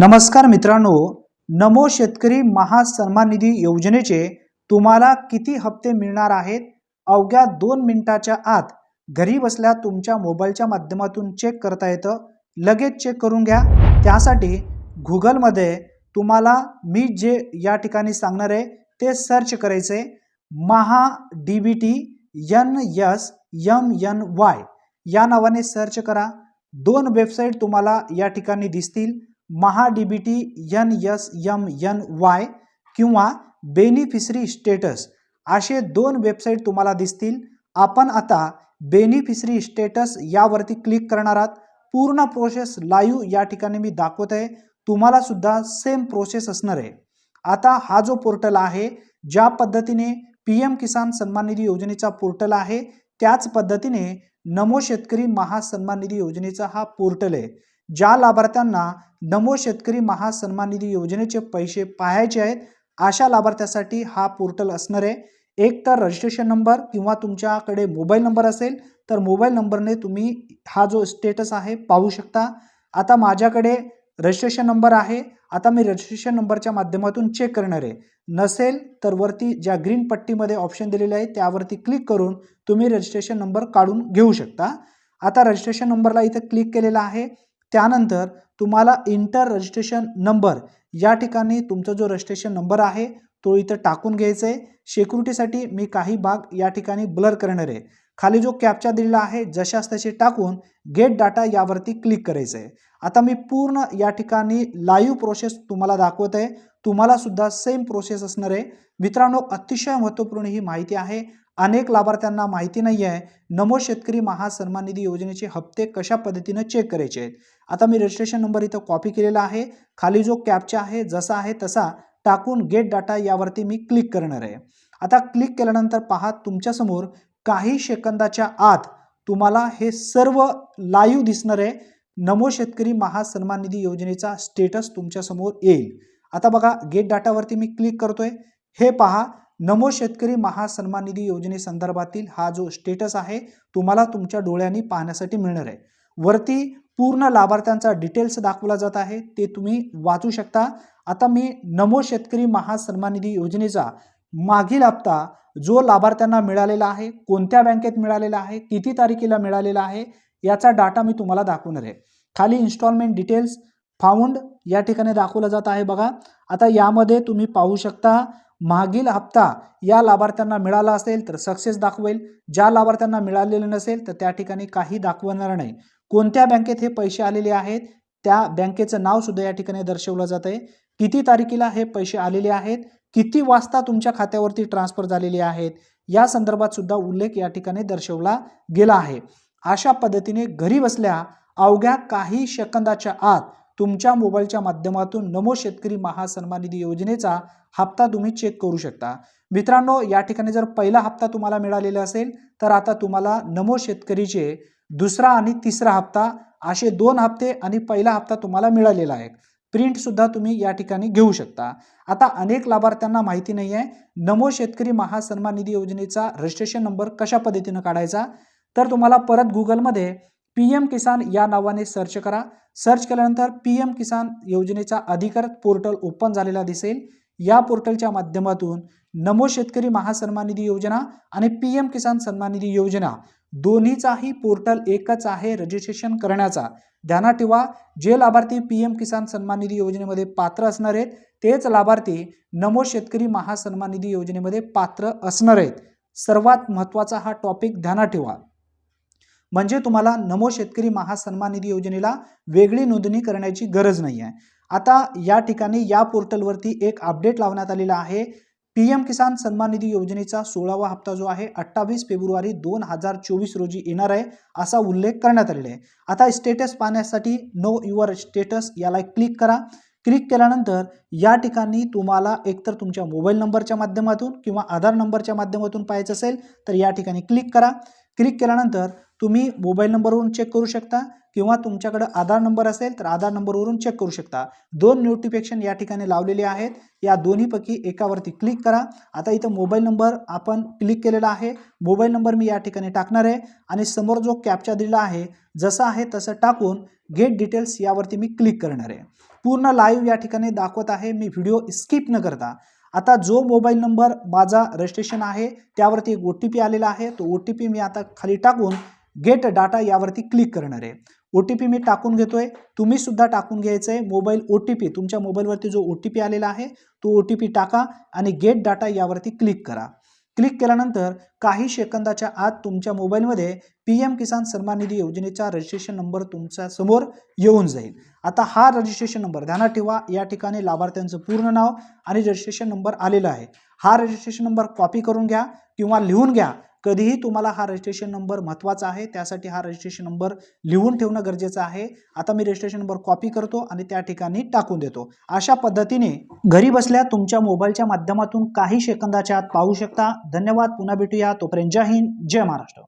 नमस्कार मित्रांनो नमो शेतकरी महासन्मान निधी योजनेचे तुम्हाला किती हप्ते मिळणार आहेत? अवघ्या दोन मिनिटाच्या आत घरी बसल्या तुमच्या मोबाईलच्या माध्यमातून चेक करता येतं. लगेच चेक करून घ्या. त्यासाठी गुगलमध्ये तुम्हाला मी जे या ठिकाणी सांगणार आहे ते सर्च करायचे Maha D B T N S M N Y या नावाने सर्च करा. दोन वेबसाईट तुम्हाला या ठिकाणी दिसतील. Maha D B T N S M N Y किंवा बेनिफिशरी स्टेटस असे दोन वेबसाईट तुम्हाला दिसतील. आपण आता बेनिफिशरी स्टेटस यावरती क्लिक करणार आहात. पूर्ण प्रोसेस लाईव्ह या ठिकाणी मी दाखवत आहे तुम्हाला सुद्धा सेम प्रोसेस असणार आहे. आता हा जो पोर्टल आहे ज्या पद्धतीने पी एम किसान सन्मान निधी योजनेचा पोर्टल आहे त्याच पद्धतीने नमो शेतकरी महासन्मान निधी योजनेचा हा पोर्टल आहे. ज्या लाभार्थ्यांना नमो शेतकरी महासन्मान निधी योजनेचे पैसे पाहायचे आहेत अशा लाभार्थ्यासाठी हा पोर्टल असणार आहे. एक तर रजिस्ट्रेशन नंबर किंवा तुमच्याकडे मोबाईल नंबर असेल तर मोबाईल नंबरने तुम्ही हा जो स्टेटस आहे पाहू शकता. आता माझ्याकडे रजिस्ट्रेशन नंबर आहे. आता मी रजिस्ट्रेशन नंबरच्या माध्यमातून चेक करणार आहे. नसेल तर वरती ज्या ग्रीन पट्टीमध्ये ऑप्शन दिलेले आहे त्यावरती क्लिक करून तुम्ही रजिस्ट्रेशन नंबर काढून घेऊ शकता. आता रजिस्ट्रेशन नंबरला इथं क्लिक केलेला आहे. त्यानंतर तुम्हाला इंटर रजिस्ट्रेशन नंबर या ठिकाणी तुमचा जो रजिस्ट्रेशन नंबर आहे तो इथं टाकून घ्यायचा आहे. सिक्युरिटीसाठी मी काही भाग या ठिकाणी ब्लर करणार आहे. खाली जो कॅप्चा दिलेला आहे जशाच तसे टाकून गेट डाटा यावरती क्लिक करायचं आहे आता मी पूर्ण या ठिकाणी लाईव्ह प्रोसेस तुम्हाला दाखवत आहे तुम्हाला सुद्धा सेम प्रोसेस असणार आहे. मित्रांनो अतिशय महत्त्वपूर्ण ही माहिती आहे. अनेक लाभार्थ्यांना माहिती नाही आहे नमो शेतकरी महासन्मान निधी योजनेचे हप्ते कशा पद्धतीनं चेक करायचे आहेत? आता मी रजिस्ट्रेशन नंबर इथं कॉपी केलेला आहे. खाली जो कॅपचा आहे जसा आहे तसा टाकून गेट डाटा यावरती मी क्लिक करणार आहे. आता क्लिक केल्यानंतर पहा तुमच्यासमोर काही सेकंदाच्या आत तुम्हाला हे सर्व लाईव्ह दिसणार आहे नमो शेतकरी महासन्मान निधी योजनेचा स्टेटस तुमच्यासमोर येईल. आता बघा गेट डाटावरती मी क्लिक करतोय. हे पहा नमो शेतकरी महासन्मान निधी योजनेसंदर्भातील हा जो स्टेटस आहे तुम्हाला तुमच्या डोळ्यांनी पाहण्यासाठी मिळणार आहे. वरती पूर्ण लाभार्थ्यांचा डिटेल्स दाखवला जात आहे ते तुम्ही वाचू शकता. आता मी नमो शेतकरी महासन्मान निधी योजनेचा मागील हप्ता जो लाभार्थ्यांना मिळालेला आहे कोणत्या बँकेत मिळालेला आहे किती तारखेला मिळालेला आहे याचा डाटा मी तुम्हाला दाखवणार आहे. खाली इन्स्टॉलमेंट डिटेल्स फाउंड या ठिकाणी दाखवलं जात आहे बघा. आता यामध्ये तुम्ही पाहू शकता मागील हप्ता या लाभार्थ्यांना मिळाला असेल तर सक्सेस दाखवेल. ज्या लाभार्थ्यांना मिळालेलं नसेल तर त्या ठिकाणी काही दाखवणार नाही. कोणत्या बँकेत हे पैसे आलेले आहेत त्या बँकेचं नाव सुद्धा या ठिकाणी दर्शवलं जात आहे. किती तारखेला हे पैसे आलेले आहेत? किती वाजता तुमच्या खात्यावरती ट्रान्सफर झालेले आहेत? या संदर्भात सुद्धा उल्लेख या ठिकाणी दर्शवला गेला आहे. अशा पद्धतीने घरी बसल्या अवघ्या काही सेकंदाच्या आत तुमच्या मोबाईलच्या माध्यमातून नमो शेतकरी महासन्मान निधी योजनेचा हप्ता तुम्ही चेक करू शकता. मित्रांनो या ठिकाणी जर पहिला हप्ता तुम्हाला मिळालेला असेल तर आता तुम्हाला नमो शेतकरीचे दुसरा आणि तिसरा हप्ता असे दोन हप्ते आणि पहिला हप्ता तुम्हाला मिळालेला आहे. प्रिंटसुद्धा तुम्ही या ठिकाणी घेऊ शकता. आता अनेक लाभार्थ्यांना माहिती नाही आहे नमो शेतकरी महासन्मान निधी योजनेचा रजिस्ट्रेशन नंबर कशा पद्धतीनं काढायचा? तर तुम्हाला परत गुगलमध्ये पी एम किसान या नावाने सर्च करा. सर्च केल्यानंतर पी एम किसान योजनेचा अधिकृत पोर्टल ओपन झालेला दिसेल. या पोर्टलच्या माध्यमातून नमो शेतकरी महासन्मान निधी योजना आणि पी एम किसान सन्मान निधी योजना. दोन्हीचाही पोर्टल एकच आहे रजिस्ट्रेशन करण्याचा. ध्यानात ठेवा जे लाभार्थी पी एम किसान सन्मान निधी योजनेमध्ये पात्र असणार आहेत तेच लाभार्थी नमो शेतकरी महासन्मान निधी योजनेमध्ये पात्र असणार आहेत. सर्वात महत्त्वाचा हा टॉपिक ध्यानात ठेवा. म्हणजे तुम्हाला नमो शेतकरी महासन्मान निधी योजनेला वेगळी नोंदणी करण्याची गरज नाही आहे आता या ठिकाणी या पोर्टलवरती एक अपडेट लावण्यात आलेला आहे. पी एम किसान सन्मान निधी योजनेचा सोळावा हप्ता जो आहे अठ्ठावीस फेब्रुवारी दोन हजार चोवीस रोजी येणार आहे असा उल्लेख करण्यात आलेला आहे. आता स्टेटस पाहण्यासाठी नो युअर स्टेटस याला क्लिक करा. क्लिक केल्यानंतर या ठिकाणी तुम्हाला एकतर तुमच्या मोबाईल नंबरच्या माध्यमातून किंवा आधार नंबरच्या माध्यमातून पाहायचं असेल तर या ठिकाणी क्लिक करा. क्लिक केल्यानंतर तुम्ही मोबाईल नंबरवरून चेक करू शकता. किंवा तुमच्याकडं आधार नंबर असेल तर आधार नंबरवरून चेक करू शकता. दोन नोटिफिकेशन या ठिकाणी लावलेले आहेत. या दोन्हीपैकी एकावरती क्लिक करा. आता इथं मोबाईल नंबर आपण क्लिक केलेला आहे. मोबाईल नंबर मी या ठिकाणी टाकणार आहे. आणि समोर जो कॅप्चा दिलेला आहे जसा आहे तसं टाकून गेट डिटेल्स यावरती मी क्लिक करणार आहे. पूर्ण लाईव्ह या ठिकाणी दाखवत आहे. मी व्हिडिओ स्किप न करता. आता जो मोबाईल नंबर माझा रजिस्ट्रेशन आहे त्यावरती एक ओ टी पी आलेला आहे. तो ओ टी पी मी आता खाली टाकून गेट डाटा यावरती क्लिक करणार आहे. ओ टी पी मी टाकून घेतोय. तुम्ही सुद्धा टाकून घ्यायचं आहे मोबाईल ओ टी पी तुमच्या मोबाईलवरती जो ओ टी पी आलेला आहे तो ओ टी पी टाका आणि गेट डाटा यावरती क्लिक करा. क्लिक केल्यानंतर काही सेकंदाच्या आत तुमच्या मोबाईलमध्ये पी एम किसान सन्मान निधी योजनेचा रजिस्ट्रेशन नंबर तुमच्यासमोर येऊन जाईल. आता हा रजिस्ट्रेशन नंबर ध्यानात ठेवा. या ठिकाणी लाभार्थ्यांचं पूर्ण नाव आणि रजिस्ट्रेशन नंबर आलेला आहे. हा रजिस्ट्रेशन नंबर कॉपी करून घ्या किंवा लिहून घ्या. कधीही तुम्हाला हा रजिस्ट्रेशन नंबर महत्त्वाचा आहे त्यासाठी हा रजिस्ट्रेशन नंबर लिहून ठेवणं गरजेचं आहे. आता मी रजिस्ट्रेशन नंबर कॉपी करतो आणि त्या ठिकाणी टाकून देतो. अशा पद्धतीने घरी बसल्या तुमच्या मोबाईलच्या माध्यमातून काही सेकंदाच्या आत पाहू शकता. धन्यवाद पुन्हा भेटूया. तोपर्यंत जय हिंद जय महाराष्ट्र.